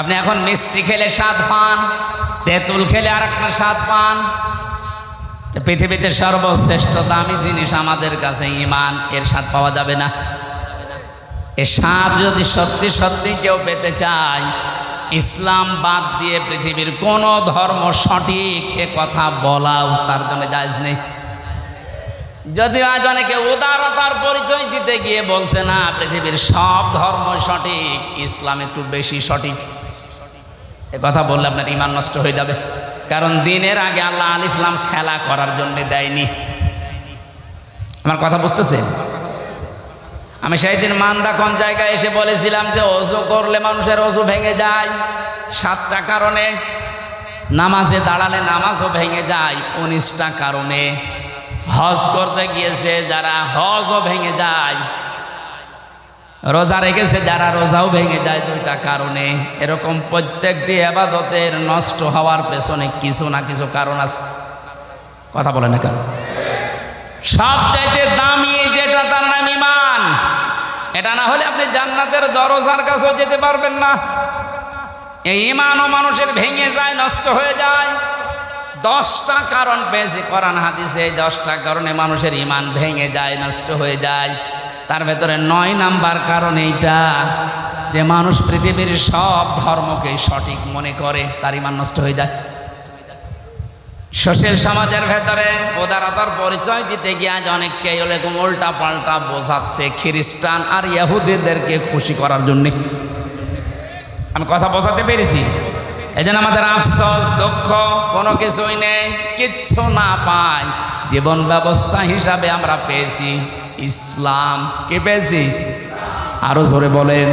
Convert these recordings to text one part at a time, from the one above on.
আপনি এখন মিষ্টি খেলে স্বাদ পান, তেঁতুল খেলে আর একটা স্বাদ পান। পৃথিবীতে সর্বশ্রেষ্ঠ দামি জিনিস আমাদের কাছে ইমান এর স্বাদ পাওয়া যাবে না। এ স্বাদ যদি সত্যি সত্যি কেউ পেতে চায়, ইসলাম বাদ দিয়ে পৃথিবীর কোনো ধর্ম সঠিক এ কথা বলাও তার জন্য জায়জ নেই। যদি আজ অনেকে উদারতার পরিচয় দিতে গিয়ে বলছে, না, পৃথিবীর সব ধর্ম সঠিক, ইসলাম একটু বেশি সঠিক। এ কথা বললে আপনার ইমান নষ্ট হয়ে যাবে। কারণ দিনের আগে আল্লাহ আলিফলাম খেলা করার জন্য দেয়নি। আমার কথা বুঝতেছেন? আমি সেই দিন মান্দা কোন জায়গায় এসে বলেছিলাম যে অজু করলে মানুষের অজু ভেঙে যায়। সাতটা কারণে। নামাজে দাঁড়ালে নামাজও ভেঙে যায়, উনিশটা কারণে। হজ করতে গিয়েছে, যারা হজও ভেঙে যায় রোজা রেখেছে, যারা রোজাও ভেঙে যায় দুইটা কারণে। এরকম প্রত্যেকটি আবাদতের নষ্ট হওয়ার পেছনে কিছু না কিছু কারণ আছে। কথা বলে না কেন? সবচাইতে দামি যেটা তার নাম ইমান এটা না হলে আপনি জান্নাতের দরজার কাছেও যেতে পারবেন না। এই ইমানও মানুষের ভেঙে যায়, নষ্ট হয়ে যায়। দশটা কারণ পেয়েছি করান হাদিসে, এই দশটা কারণে মানুষের ইমান ভেঙে যায়, নষ্ট হয়ে যায়। তার ভেতরে নয় নাম্বার কারণ এইটা যে মানুষ পৃথিবীর সব ধর্মকে সঠিক মনে করে, তার ইমান নষ্ট হয়ে যায়। সোশ্যাল সমাজের ভেতরে উদারতার পরিচয় দিতে গিয়ে আজ অনেককে এরকম উল্টা পাল্টা বোঝাচ্ছে, খ্রিস্টান আর ইয়াহুদিদেরকে খুশি করার জন্যে। আমি কথা বোঝাতে পেরেছি? এই জন্য আমাদের আফসোস, দুঃখ কোনো কিছুই নেই, কিচ্ছু না পাই। জীবন ব্যবস্থা হিসাবে আমরা পেয়েছি। ইসলাম কে পেয়েছি আরও জোরে বলেন।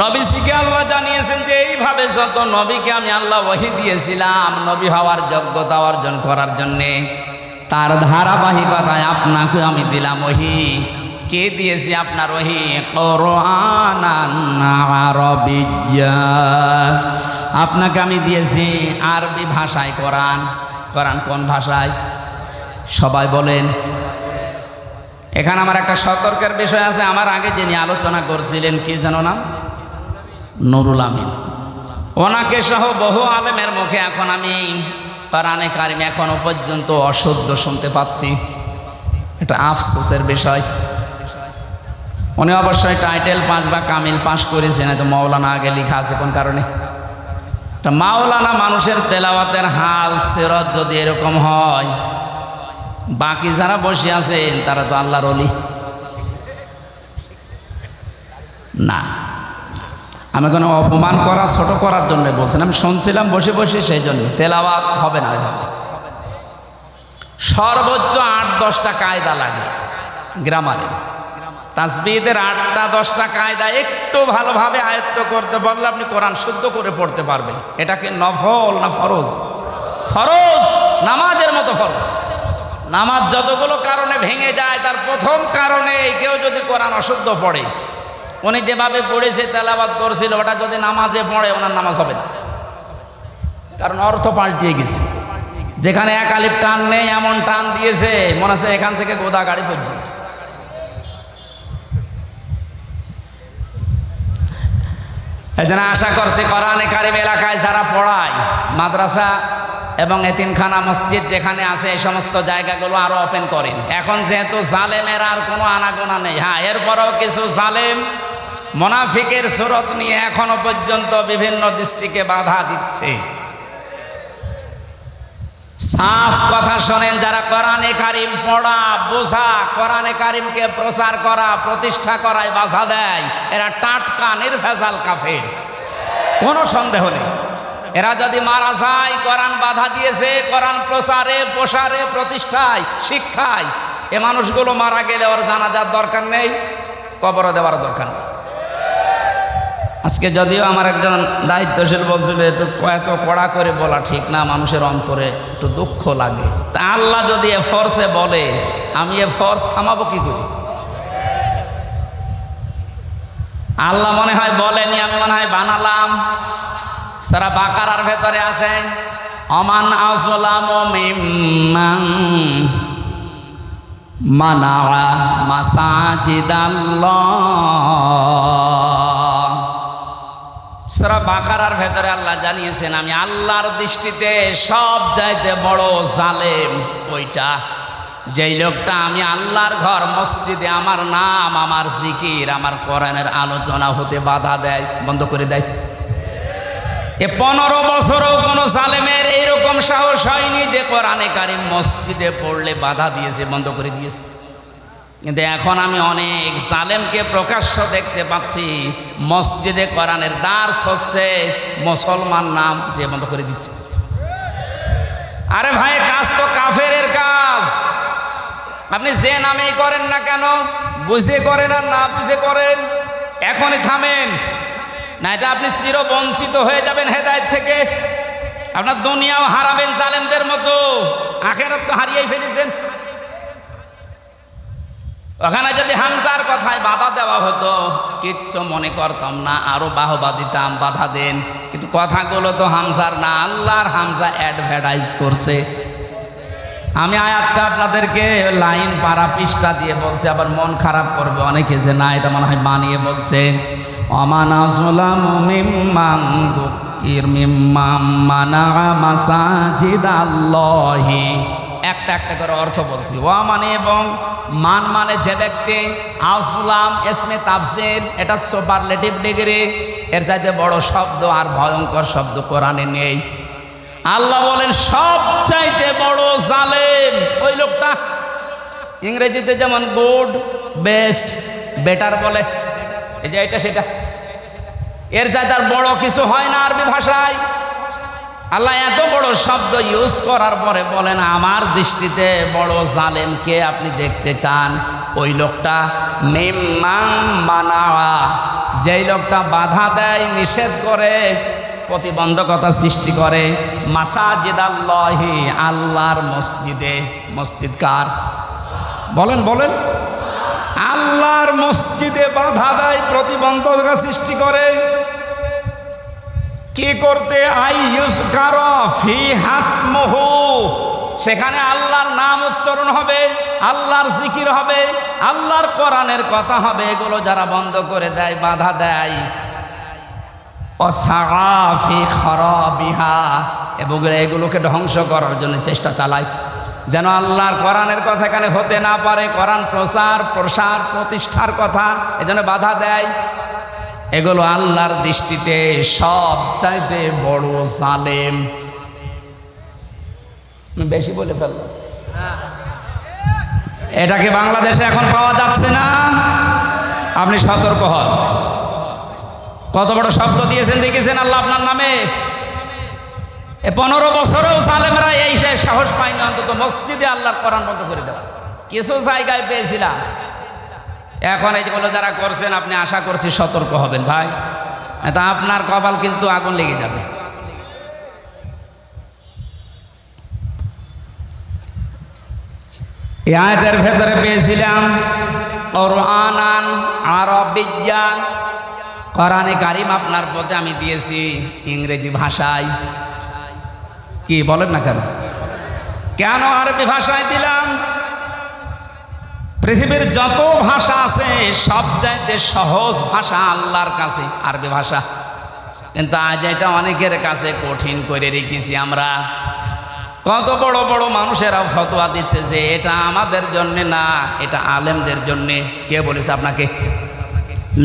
নবীজিকে আল্লাহ জানিয়েছেন যে এইভাবে যত নবীকে আমি আল্লাহ ওহি দিয়েছিলাম, নবী হওয়ার যোগ্যতা অর্জন করার জন্যে তার ধারাবাহিকতায় আপনাকে আমি দিলাম ওহি কে দিয়েছি আপনার ওহি আপনাকে আমি দিয়েছি আরবি ভাষায় কোরআন। কোরআন কোন ভাষায়? সবাই বলেন এখানে আমার একটা সতর্কের বিষয় আছে। আমার আগে যিনি আলোচনা করছিলেন, কি জানো না নুরুল আমিন। ওনাকে সহ বহু আলেমের মুখে এখন আমি কোরআনে কারিম এখনও পর্যন্ত অশুদ্ধ শুনতে পাচ্ছি। এটা আফসোসের বিষয়। উনি অবশ্যই টাইটেল পাস বা কামিল পাস করেছেন তো মাওলানা আগে লেখা আছে কোন কারণে। মাওলানা মানুষের তেলাওয়াতের হাল, সেরত যদি এরকম হয় বাকি যারা বসে আছেন, তারা তো আল্লাহর অলি না। আমি কোনো অপমান করা, ছোট করার জন্য বলছেন আমি শুনছিলাম বসে বসে সেই জন্য তেলাওয়াত হবে না এভাবে। সর্বোচ্চ আট, দশটা কায়দা লাগে গ্রামারে। তাসবিদের আটটা, দশটা কায়দা একটু ভালোভাবে আয়ত্ত করতে পারলে আপনি কোরআন শুদ্ধ করে পড়তে পারবেন। এটাকে নফল না ফরজ? ফরজ! নামাজের মতো ফরজ। নামাজ যতগুলো কারণে ভেঙে যায়, তার প্রথম কারণে কেউ যদি কোরআন অশুদ্ধ পড়ে, উনি যেভাবে পড়েছে তেলাবাদ করছিল, ওটা যদি নামাজে পড়ে, ওনার নামাজ হবে না। কারণ অর্থ পাল্টিয়ে গেছে। যেখানে এক আলিপ টান নেই, এমন টান দিয়েছে, মনে হচ্ছে এখান থেকে গোদা গাড়ি পর্যন্ত। এই জন্য আশা করছি, কোরআনে কারিম এলাকায় যারা পড়ায়, মাদ্রাসা এবং এতিমখানা মসজিদ যেখানে আছে, এই সমস্ত জায়গাগুলো আরও ওপেন করেন। এখন যেহেতু জালেমের আর কোনো আনাগোনা নেই। হ্যাঁ এরপরেও কিছু জালেম মোনাফিকের সুরত নিয়ে এখনও পর্যন্ত বিভিন্ন দৃষ্টিকে বাধা দিচ্ছে। সাফ কথা শোনেন, যারা কোরআনে কারিম পড়া, বোঝা, কোরআনে কারিমকে প্রচার করা, প্রতিষ্ঠা করায় বাধা দেয়, এরা টাটকা, নির্ভেজাল কাফের। কোনো সন্দেহ নেই। এরা যদি মারা যায়, কোরআন বাধা দিয়েছে, কোরআন প্রচারে, প্রসারে, প্রতিষ্ঠায়, শিক্ষায়, এ মানুষগুলো মারা গেলে ওর জানাজার দরকার নেই কবর দেওয়ার দরকার নেই। আজকে যদিও আমার একজন দায়িত্বশীল বলছিল একটু এত কড়া করে বলা ঠিক না, মানুষের অন্তরে একটু দুঃখ লাগে। তা আল্লাহ যদি এ ফর্সে বলে, আমি এ ফর্স থামাবো কি করি? আল্লাহ মনে হয় বলেনি, আমি মনে হয় বানালাম। সারা বাকারার ভেতরে আসে অমান আসলাম মানা মাসাজিদাল্লাহ। বাকারার ভেতরে আল্লাহ জানিয়েছেন, আমি আল্লাহর দৃষ্টিতে সব চাইতে বড় জালেম ওইটা। যেই লোকটা আমি আল্লাহর ঘর, মসজিদে আমার নাম, আমার জিকির, আমার কোরআনের আলোচনা হতে বাধা দেয়। বন্ধ করে দেয়। এ পনেরো বছরও কোনো জালেমের এইরকম সাহস হয়নি। যে কোরআনে কারিম মসজিদে পড়লে বাধা দিয়েছে, বন্ধ করে দিয়েছে। কিন্তু এখন আমি অনেক জালেমকে প্রকাশ্য দেখতে পাচ্ছি। মসজিদে কোরআনের দ্বার হচ্ছে, মুসলমান নাম যে বন্ধ করে দিচ্ছে। আরে ভাই, কাজ তো কাফেরের কাজ। আপনি যে নামেই করেন না কেন? বুঝে করেন আর না বুঝে করেন। এখনই থামেন। না এটা আপনি চির বঞ্চিত হয়ে যাবেন হেদায়ত থেকে। আপনার দুনিয়াও হারাবেন জালেমদের মতো। আখেরাত তো হারিয়েই ফেলেছেন। ওখানে যদি হামসার কথায় বাধা দেওয়া হতো, কিচ্ছু মনে করতাম না, আরও বাহবা দিতাম, বাধা দেন। কিন্তু কথাগুলো তো হামসার না, আল্লাহর হামসা অ্যাডভার্টাইজ করছে। আমি আয়াতটা আপনাদেরকে লাইন পাড়া পৃষ্ঠা দিয়ে বলছে, আবার মন খারাপ করবে অনেকে যে না, এটা মনে হয় মানিয়ে বলছে। অমানা জুলাম মিম্মাম বুকির মিম্মাম মানা মাসাজিদ আল্লাহি একটা একটা করে অর্থ বলছি। ওয়া মানে এবং মান মানে যে ব্যক্তি আউসুলাম এসমে তাফসির, এটা সুপারলেটিভ ডিগ্রি এর চাইতে বড় শব্দ আর ভয়ঙ্কর শব্দ কোরআনে নেই। আল্লাহ বলেন সব চাইতে বড় জালেম ওই লোকটা। ইংরেজিতে যেমন গুড বেস্ট বেটার বলে। এই যে এটা, সেটা। এর চাইতে আর বড় কিছু হয় না আরবি ভাষায়। আল্লাহ এত বড় শব্দ ইউজ করার পরে বলেন, আমার দৃষ্টিতে বড় জালেমকে আপনি দেখতে চান? ওই লোকটা মেম্মাং মানাওয়া যেই লোকটা বাধা দেয়, নিষেধ করে, প্রতিবন্ধকতা সৃষ্টি করে মাসাজিদ আল্লাহি আল্লাহর মসজিদে। মসজিদ কার? বলেন বলেন। আল্লাহর মসজিদে বাধা দেয়, প্রতিবন্ধকতা সৃষ্টি করে। কি করতে আই ইউজ ফি হাসমহু? সেখানে আল্লাহর নাম উচ্চারণ হবে, আল্লাহর জিকির হবে, আল্লাহর কোরআনের কথা হবে, এগুলো যারা বন্ধ করে দেয়, বাধা দেয়। এবং এগুলোকে ধ্বংস করার জন্য চেষ্টা চালায়। যেন আল্লাহর কোরআনের কথা এখানে হতে না পারে, কোরআন প্রসার প্রসার, প্রতিষ্ঠার কথা, এজন্য বাধা দেয়। এগুলো আল্লাহর দৃষ্টিতে সব চাইতে বড় জালেম। বেশি বলে ফেললাম এটাকে বাংলাদেশে এখন পাওয়া যাচ্ছে না? আপনি সতর্ক হন। কত বড় শব্দ দিয়েছেন, দেখেছেন আল্লাহ আপনার নামে? পনেরো বছরেও সালেমরা এই সাহস পায়নি, অন্তত মসজিদে আল্লাহর কোরআন বন্ধ করে দেওয়া। কিছু জায়গায় পেয়েছিলাম। এখন এইগুলো যারা করছেন, আপনি আশা করছি সতর্ক হবেন ভাই। তা আপনার কপাল কিন্তু আগুন লেগে যাবে। এই ভেতরে পেয়েছিলাম, কোরআনান আরবিয়া কোরআনে কারিম আপনার পথে আমি দিয়েছি ইংরেজি ভাষায়। কি বলেন না কেন? কেন আরবি ভাষায় দিলাম? পৃথিবীর যত ভাষা আছে, সব চাইতে সহজ ভাষা আল্লাহর কাছে, আরবি ভাষা। কিন্তু আজ এটা অনেকের কাছে কঠিন করে রেখেছি আমরা। কত বড় বড় মানুষেরা ফতোয়া দিচ্ছে যে এটা আমাদের জন্য না, এটা আলেমদের জন্য। কে বলেছে আপনাকে?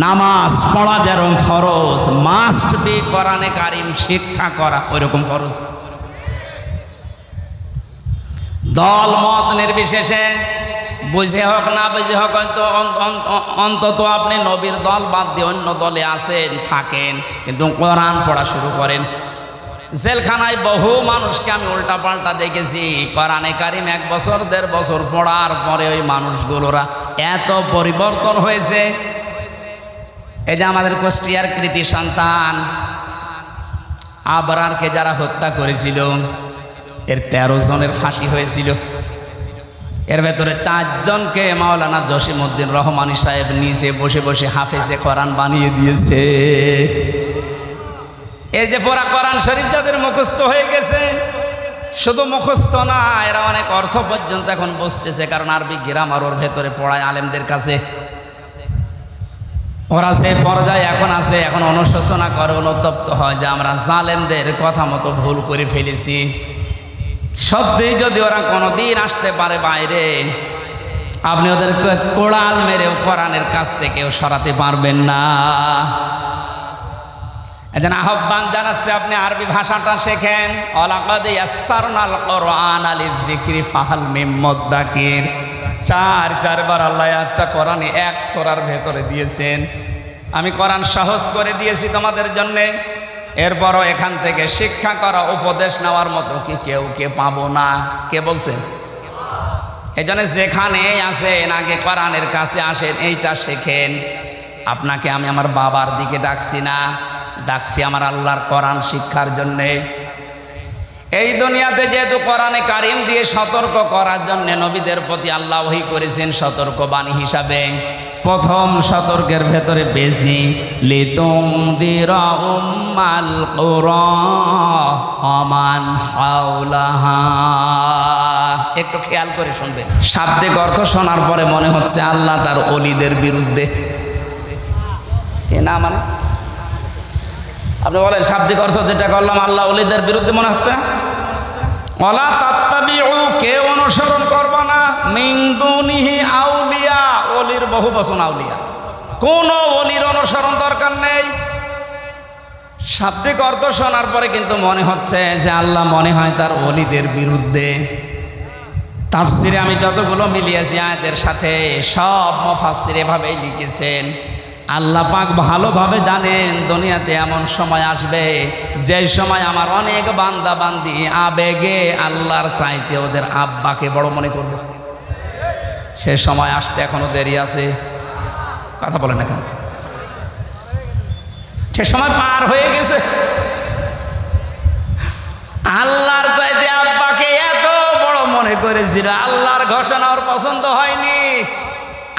নামাজ পড়া যেরকম ফরজ মাস্ট বি কোরআনে কারিম শিক্ষা করা ওইরকম ফরজ। দল মত নির্বিশেষে বুঝে হোক, না বুঝে হোক, হয়তো অন্তত আপনি নবীর দল বাদ দিয়ে অন্য দলে আসেন থাকেন, কিন্তু কোরআন পড়া শুরু করেন। জেলখানায় বহু মানুষকে আমি উল্টা পাল্টা দেখেছি। কোরআনে কারিম এক বছর, দেড় বছর পড়ার পরে ওই মানুষগুলোরা এত পরিবর্তন হয়েছে। এই যে আমাদের কুষ্টিয়ার কৃতি সন্তান, আবরারকে যারা হত্যা করেছিল, এর তেরো জনের ফাঁসি হয়েছিল। এর ভেতরে চারজনকে মাওলানা জসিমউদ্দিন রহমানি সাহেব নিচে বসে বসে হাফেজে কোরআন বানিয়ে দিয়েছে। এই যে পড়া কোরআন শরীফ যাদের মুখস্থ হয়ে গেছে, শুধু মুখস্থ না, এরা অনেক অর্থ পর্যন্ত এখন বসতেছে, কারণ আরবি গ্রামার ওর ভেতরে পড়ায় আলেমদের কাছে। ওরা যে পর্যায়ে এখন আছে, এখন অনুশোচনা করে, অনুতপ্ত হয় যে আমরা জালেমদের কথা মতো ভুল করে ফেলেছি। সত্যি যদি ওরা কোনোদিন আসতে পারে বাইরে, আপনি ওদেরকে কোড়াল মেরেও কোরআনের কাছ থেকেও সরাতে পারবেন না। এজন আহ্বান জানাচ্ছে আপনি আরবি ভাষাটা শেখেন। অলাকাদ ইয়াসসারনাল কোরআন আলিদ যিকরি ফাহাল মিম মুদ্দাকির চার, চারবার আল্লাহ একটা কোরআনে এক সোরার ভেতরে দিয়েছেন। আমি কোরআন সহজ করে দিয়েছি তোমাদের জন্যে। এরপরও এখান থেকে শিক্ষা করা, উপদেশ নেওয়ার মতো কি কেউ কে পাবো না? কে বলছেন এই জন্য যেখানে আসেন, আগে কোরআনের কাছে আসেন, এইটা শেখেন। আপনাকে আমি আমার বাবার দিকে ডাকছি না, ডাকছি আমার আল্লাহর কোরআন শিক্ষার জন্যে। এই দুনিয়াতে যেহেতু কোরআনে কারিম দিয়ে সতর্ক করার জন্য নবীদের প্রতি আল্লাহ ওহি করেছেন সতর্কবাণী হিসাবে। প্রথম সতর্কের ভেতরে বেশি, লিতুম দিরাউম্মাল অমান হাওলাহা। একটু খেয়াল করে শুনবেন। শাব্দিক অর্থ শোনার পরে মনে হচ্ছে আল্লাহ তার অলিদের বিরুদ্ধে। না মানে? আপনি বলেন, শাব্দিক অর্থ যেটা করলাম, আল্লাহ অলিদের বিরুদ্ধে মনে হচ্ছে? অলা তাত্তাবিউ কে অনুসরণ করবা না। মিং দুনিহি আউলিয়া অলির বহু বচন আউলিয়া। কোন অলির অনুসরণ দরকার নেই। শাব্দিক অর্থ শোনার পরে কিন্তু মনে হচ্ছে যে আল্লাহ মনে হয় তার অলিদের বিরুদ্ধে। তাফসিরে আমি যতগুলো মিলিয়েছি আয়াতের সাথে, সব মফাসির এভাবেই লিখেছেন। আল্লাহ পাক ভালোভাবে জানেন দুনিয়াতে এমন সময় আসবে, যে সময় আমার অনেক বান্দা বান্দি আবেগে আল্লাহর চাইতে ওদের আব্বাকে বড় মনে করবে। সে সময় আসতে এখনও দেরি আছে। কথা বলে না কেন? সে সময় পার হয়ে গেছে। আল্লাহর চাইতে আব্বাকে এত বড় মনে করেছিল, আল্লাহর ঘোষণা ওর পছন্দ হয়নি।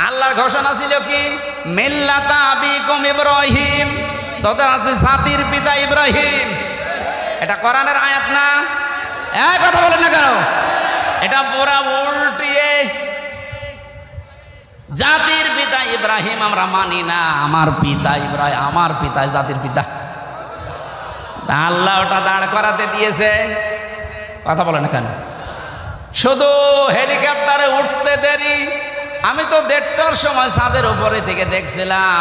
আল্লাহর ঘোষণা ছিল কি? মিল্লাতা আবিকুম ইব্রাহিম। তোদের আছে জাতির পিতা ইব্রাহিম। এটা কোরআনের আয়াত না? এক কথা বলেন না কেন? এটা পুরা উল্টিয়ে। জাতির পিতা ইব্রাহিম আমরা মানি না, আমার পিতা ইব্রাহিম, আমার পিতা জাতির পিতা। আল্লাহ ওটা দাঁড় করাতে দিয়েছে। কথা বলেন কেন? শুধু হেলিকপ্টারে উঠতে দেরি। আমি তো দেড়টার সময় ছাদের উপরে থেকে দেখছিলাম।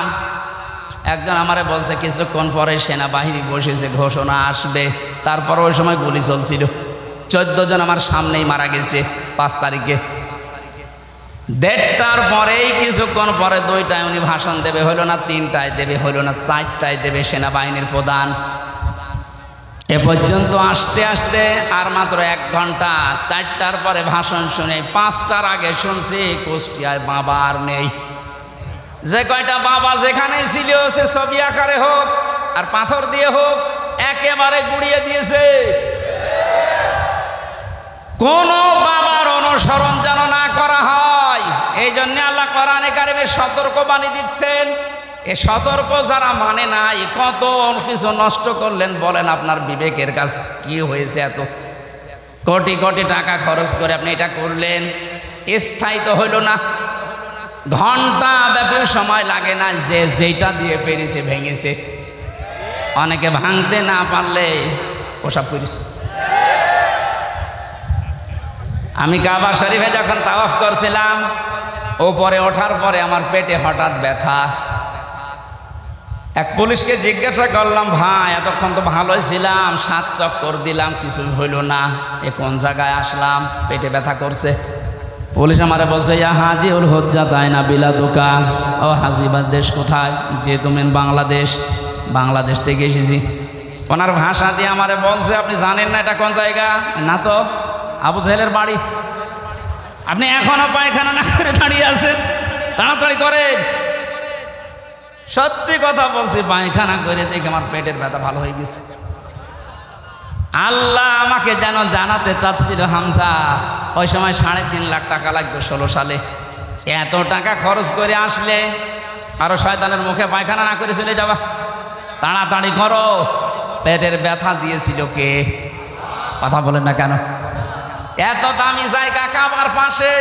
একজন আমারে বলছে, কিছুক্ষণ পরে সেনাবাহিনী বসেছে, ঘোষণা আসবে। তারপর ওই সময় গুলি চলছিল। চোদ্দ জন আমার সামনেই মারা গেছে পাঁচ তারিখে। দেড়টার পরেই কিছুক্ষণ পরে দুইটায় উনি ভাষণ দেবে, হলো না তিনটায় দেবে, হলো না চারটায় দেবে সেনাবাহিনীর প্রধান। এ পর্যন্ত আসতে আসতে আর মাত্র এক ঘণ্টা, চারটার পরে ভাষণ শুনে পাঁচটার আগে শুনছি কুষ্টিয়ায় বাবা আর নেই। যে কয়টা বাবা যেখানেই ছিল, সে ছবি আকারে হোক আর পাথর দিয়ে হোক, একেবারে গুড়িয়ে দিয়েছে। কোন বাবার অনুসরণ যেন না করা হয়, এই জন্য আল্লাহ কোরআনে কারিমে সতর্ক বাণী দিচ্ছেন। এ সতর্ক যারা মানে নাই কত কিছু নষ্ট করলেন বলেন আপনার বিবেকের কাছে কি হয়েছে এত? কোটি কোটি টাকা খরচ করে আপনি এটা করলেন, স্থায়ী তো হইল না। ঘণ্টা ব্যাপী সময় লাগে না, যে যেটা দিয়ে পেরেছে, ভেঙেছে। অনেকে ভাঙতে না পারলে পোশাক করেছে আমি কাবা শরীফে যখন তাওয়াফ করছিলাম, ওপরে ওঠার পরে আমার পেটে হঠাৎ ব্যথা। এক পুলিশকে জিজ্ঞাসা করলাম, ভাই, এতক্ষণ তো ভালোই ছিলাম, সাত চক্কর দিলাম কিছু হইল না। এ কোন জায়গায় আসলাম? পেটে ব্যথা করছে। পুলিশ আমারে বলছে, ইয়া হাজি উল হজ্জা তাই না বিলা দোকান ও হাজিবার দেশ কোথায়? যে তুমি বাংলাদেশ বাংলাদেশ থেকে এসেছি। ওনার ভাষা দিয়ে আমারে বলছে, আপনি জানেন না এটা কোন জায়গা? না তো, আবু জাহেলের বাড়ি। আপনি এখনও পায়খানা না করে দাঁড়িয়ে আছেন? তাড়াতাড়ি করেন। সত্যি কথা বলছি, পায়খানা করে দেখে আমার পেটের ব্যথা ভালো হয়ে গেছে। আল্লাহ আমাকে যেন জানাতে চাচ্ছিল হামসা ওই সময় সাড়ে তিন লাখ টাকা লাগতো ষোলো সালে। এত টাকা খরচ করে আসলে আরও শয়তানের মুখে পায়খানা না করে চলে যাবা তাড়াতাড়ি করো, পেটের ব্যথা দিয়েছিল কে? কথা বলেন না কেন? এত দামি জায়গা কাবার পাশে,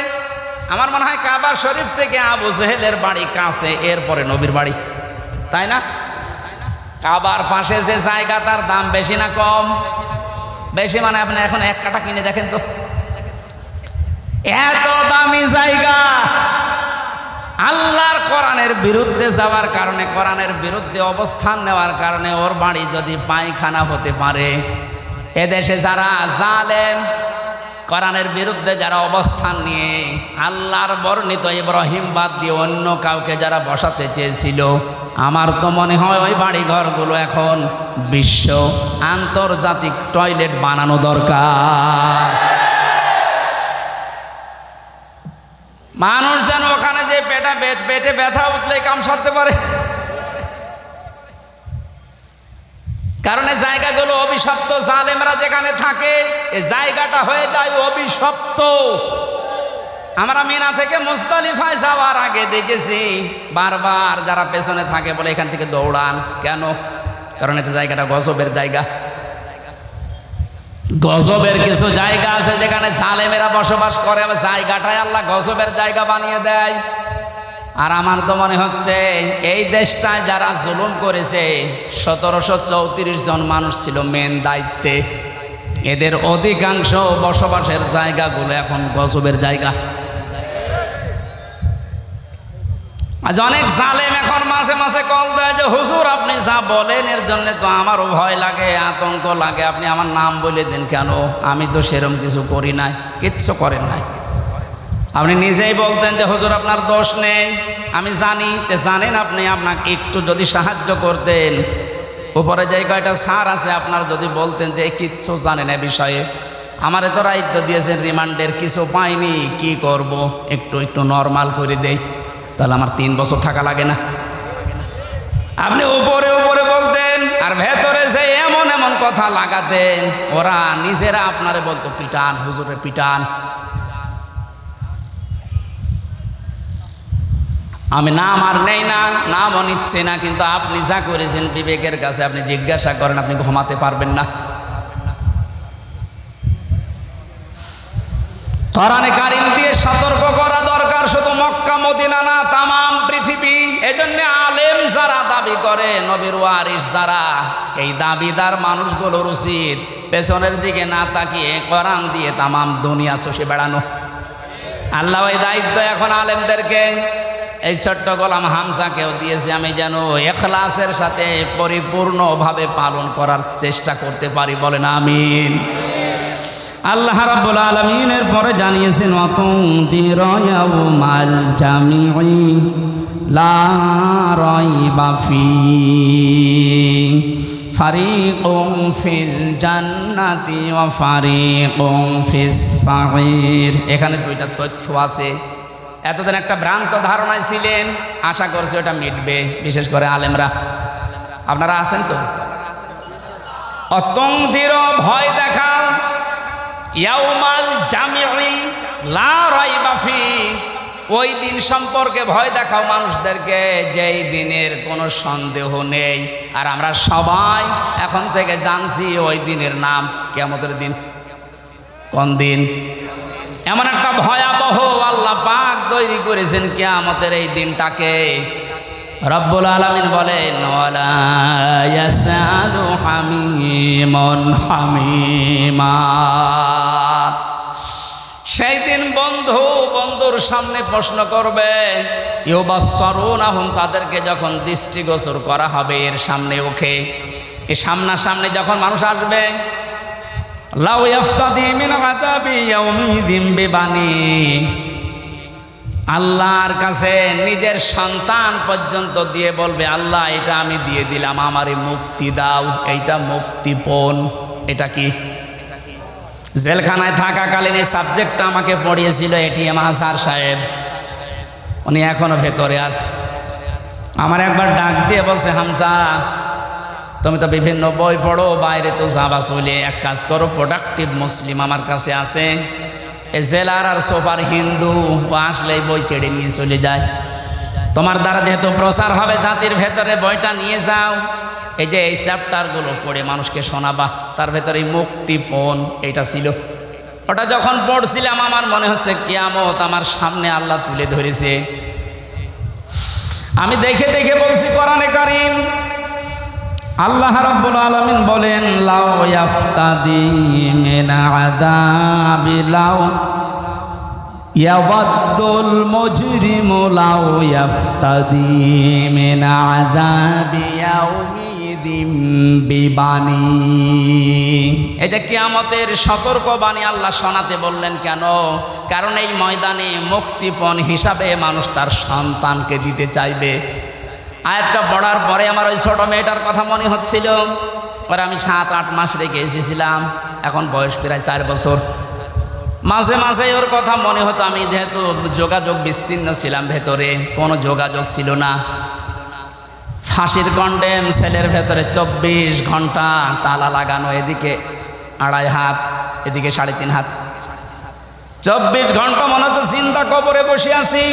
আমার মনে হয় কাবার শরীফ থেকে আবু জেহেলের বাড়ি কাছে, এরপরে নবীর বাড়ি। তাই না? কাবার পাশে যে জায়গা, তার দাম বেশি না কম? বেশি মানে আপনি এখন এক কাটা কিনে দেখেন তো। এত দামি জায়গা। আল্লাহর কোরআনের বিরুদ্ধে যাওয়ার কারণে, কোরআনের বিরুদ্ধে অবস্থান নেওয়ার কারণে ওর বাড়ি যদি পায়খানা হতে পারে, এদেশে যারা জালেম, কোরআনের বিরুদ্ধে যারা অবস্থান নিয়ে আল্লাহর বর্ণিত ইব্রাহিম বাদ দিয়ে অন্য কাউকে যারা বসাতে চেয়েছিল আমার তো মনে হয় ওই বাড়ি ঘরগুলো এখন বিশ্ব আন্তর্জাতিক টয়লেট বানানো দরকার। মানুষ যেন ওখানে যে পেটা পেটে ব্যথা উঠলে কাম সারতে পারে। কারণ এই জায়গাগুলো অভিশপ্ত জালেমরা যেখানে থাকে, এই জায়গাটা হয়ে যায় অভিশপ্ত। আমরা মিনা থেকে মুস্তালিফায় যাওয়ার আগে দেখেছি বারবার যারা পেছনে থাকে বলে এখান থেকে দৌড়ান। কেন? কারণ এটা জায়গাটা গজবের জায়গা। গজবের কিছু জায়গা আছে যেখানে জালেমেরা বসবাস করে। জায়গাটাই আল্লাহ গজবের জায়গা বানিয়ে দেয়। আর আমার তো মনে হচ্ছে এই দেশটায় যারা জুলুম করেছে, সতেরোশো চৌত্রিশ জন মানুষ ছিল মেন দায়িত্বে। এদের অধিকাংশ বসবাসের জায়গাগুলো এখন গজবের জায়গা। অনেক জালেম এখন মাসে মাসে কল দেয় যে, হুজুর, আপনি যা বলেন, এর জন্য তো আমারও ভয় লাগে, আতঙ্ক লাগে। আপনি আমার নাম বলে দেন কেন? আমি তো সেরম কিছু করি নাই, কিচ্ছু করেন নাই। আপনি নিজেই বলতেন যে, হুজুর, আপনার দোষ নেই, আমি জানি, তে জানেন আপনি, আপনাকে একটু যদি সাহায্য করতেন। উপরে যে কয়টা সার আছে, আপনার যদি বলতেন যে কিচ্ছু জানেন এ বিষয়ে। আমার তো দায়িত্ব দিয়েছেন, রিমান্ডের কিছু পাইনি, কি করব? একটু একটু নর্মাল করে দেই। তাহলে আমার তিন বছর থাকা লাগে না। আপনি উপরে উপরে বলতেন, আর ভেতরে যে এমন এমন কথা লাগাতেন, ওরা নিজেরা আপনারে বলতো, পিটান হুজুরের পিটান। আমি নাম আর নেই না, নামও নিচ্ছি না, কিন্তু আপনি যা করেছেন বিবেকের কাছে আপনি জিজ্ঞাসা করেন, আপনি ঘুমাতে পারবেন না। কোরআনে কারিম এজন্য আলেম যারা দাবি করে, নবীর ওয়ারিস যারা, এই দাবিদার মানুষগুলোর উচিত পেছনের দিকে না তাকিয়ে কোরআন দিয়ে তামাম দুনিয়া চষে বেড়ানো। আল্লাহ ওই দায়িত্ব এখন আলেমদেরকে, এই ছোট্ট গোলাম হামসাকেও দিয়েছে আমি যেন এখলাসের সাথে পরিপূর্ণভাবে পালন করার চেষ্টা করতে পারি, বলেন আমিন। আল্লাহ রাব্বুল আলামিনের পরে জানিয়েছেন অতুন্দির ইয়াউমাল জামিঈ। লা রাইবা ফি ফারিকুম ফিল জান্নাতি ওয়া ফারিকুম ফিস সাঈর এখানে দুইটা তথ্য আছে। এতদিন একটা ভ্রান্ত ধারণায় ছিলেন, আশা করছি ওটা মিটবে, বিশেষ করে আলেমরা। আপনারা আছেন তো? অতঙ্গির ভয় দেখাও ইয়াউমাল জামিউই লা রাইবা ফি ওই দিন সম্পর্কে ভয় দেখাও মানুষদেরকে, যেই দিনের কোনো সন্দেহ নেই। আর আমরা সবাই এখন থেকে জানছি ওই দিনের নাম কেমতের দিন। কোন দিন? এমন একটা ভয়াবহ আল্লাহ পাক তৈরি করেছেন কেয়ামতের এই দিনটাকে। রব্বুল আলমিন বলেন হামিমন হামিমা। সেই দিন বন্ধু বন্ধুর সামনে প্রশ্ন করবে ইউবাসরুন আহম তাদেরকে যখন দৃষ্টিগোচর করা হবে এর সামনে ওকে। এ সামনাসামনি যখন মানুষ আসবে আল্লাহর কাছে নিজের সন্তান পর্যন্ত দিয়ে বলবে, আল্লাহ, এটা আমি দিয়ে দিলাম, আমারে মুক্তি দাও, এইটা মুক্তিপণ, এটা কি? জেলখানায় থাকাকালীন এই সাবজেক্টটা আমাকে পড়িয়েছিল এটিএম আজহার সাহেব। উনি এখনও ভেতরে আছে। আমার একবার ডাক দিয়ে বলছে হামসা তুমি তো বিভিন্ন বই পড়ো, বাইরে তো যাবা চলে। এক কাজ করো প্রোডাক্টিভ মুসলিম আমার কাছে আছে। এ জেলার আর সোফার হিন্দু, ও আসলেই বই কেড়ে নিয়ে চলে যায়। তোমার দ্বারা যেহেতু প্রচার হবে জাতির ভেতরে, বইটা নিয়ে যাও। এই যে এই চ্যাপ্টারগুলো পড়ে মানুষকে শোনাবা, তার ভেতরে মুক্তিপণ এটা ছিল। ওটা যখন পড়ছিলাম, আমার মনে হচ্ছে কিয়ামত আমার সামনে আল্লাহ তুলে ধরেছে। আমি দেখে দেখে বলছি, কোরআনে কারিম আল্লাহ রাব্বুল আলামিন বলেন, লাউ ইয়াফতাদি মিন আযাবি, লাউ ইয়াওয়াদ্দুল মুজরিমু লাউ ইয়াফতাদি মিন আযাবি বিবানি এটা কিয়ামতের সতর্ক বাণী আল্লাহ শোনাতে বললেন কেন? কারণ এই ময়দানে মুক্তিপণ হিসাবে মানুষ তার সন্তানকে দিতে চাইবে। আয়াতটা পড়ার পরে আমার ওই ছোট মেয়েটার কথা মনে হচ্ছিল। ওরা আমি সাত, আট মাস রেখে এসেছিলাম। এখন বয়স প্রায় চার বছর। মাঝে মাঝে ওর কথা মনে হতো, আমি যেহেতু যোগাযোগ বিচ্ছিন্ন ছিলাম ভেতরে, কোনো যোগাযোগ ছিল না। ফাঁসির কন্ডেম সেলের ভেতরে চব্বিশ ঘণ্টা তালা লাগানো, এদিকে আড়াই হাত, এদিকে সাড়ে তিন হাত। চব্বিশ ঘণ্টা মনে তো চিন্তা কবরে বসে আছি।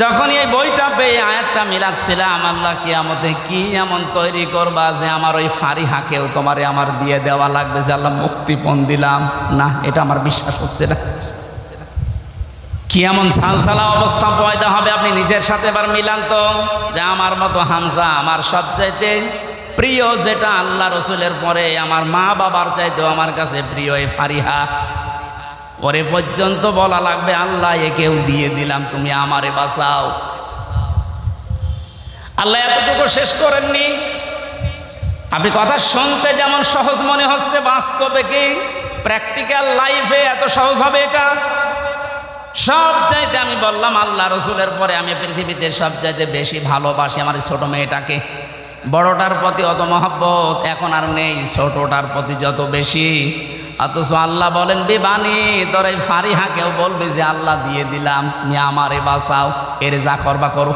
যখন এই বইটা পেয়ে আয়াতটা মিলাচ্ছিলাম, আল্লাহ কিয়ামতে কি এমন তৈরি করবা যে আমার ওই ফাঁড়ি হাঁকেও তোমারে আমার দিয়ে দেওয়া লাগবে, যে আল্লাহ মুক্তিপণ দিলাম। না, এটা আমার বিশ্বাস হচ্ছে না। কি এমন সালসালা অবস্থা পয়দা হবে, আপনি নিজের সাথে এবার মিলান তো। যে আমার মতো হামজা আমার সবচাইতে প্রিয়, যেটা আল্লাহ রসুলের পরে আমার মা বাবার চাইতেও আমার কাছে প্রিয়, এই ফারিহা। পরে পর্যন্ত বলা লাগবে, আল্লাহ একেও দিয়ে দিলাম, তুমি আমারে বাঁচাও। আল্লাহ এতটুকু শেষ করেননি। আপনি কথা শুনতে যেমন সহজ মনে হচ্ছে, বাস্তবে কি? প্র্যাকটিক্যাল লাইফে এত সহজ হবে এটা? সব চাইতে আমি বললাম, আল্লাহ রসুলের পরে আমি পৃথিবীতে সব চাইতে বেশি ভালোবাসি আমার ছোট মেয়েটাকে। বড়টার প্রতি অত মহব্বত এখন আর নেই, ছোটটার প্রতি যত বেশি। অথচ আল্লাহ বলেন বিবানি তোর এই ফারিহাকেও বলবি যে, আল্লাহ দিয়ে দিলাম, তুমি আমারে বাঁচাও, এর যা করবা করো।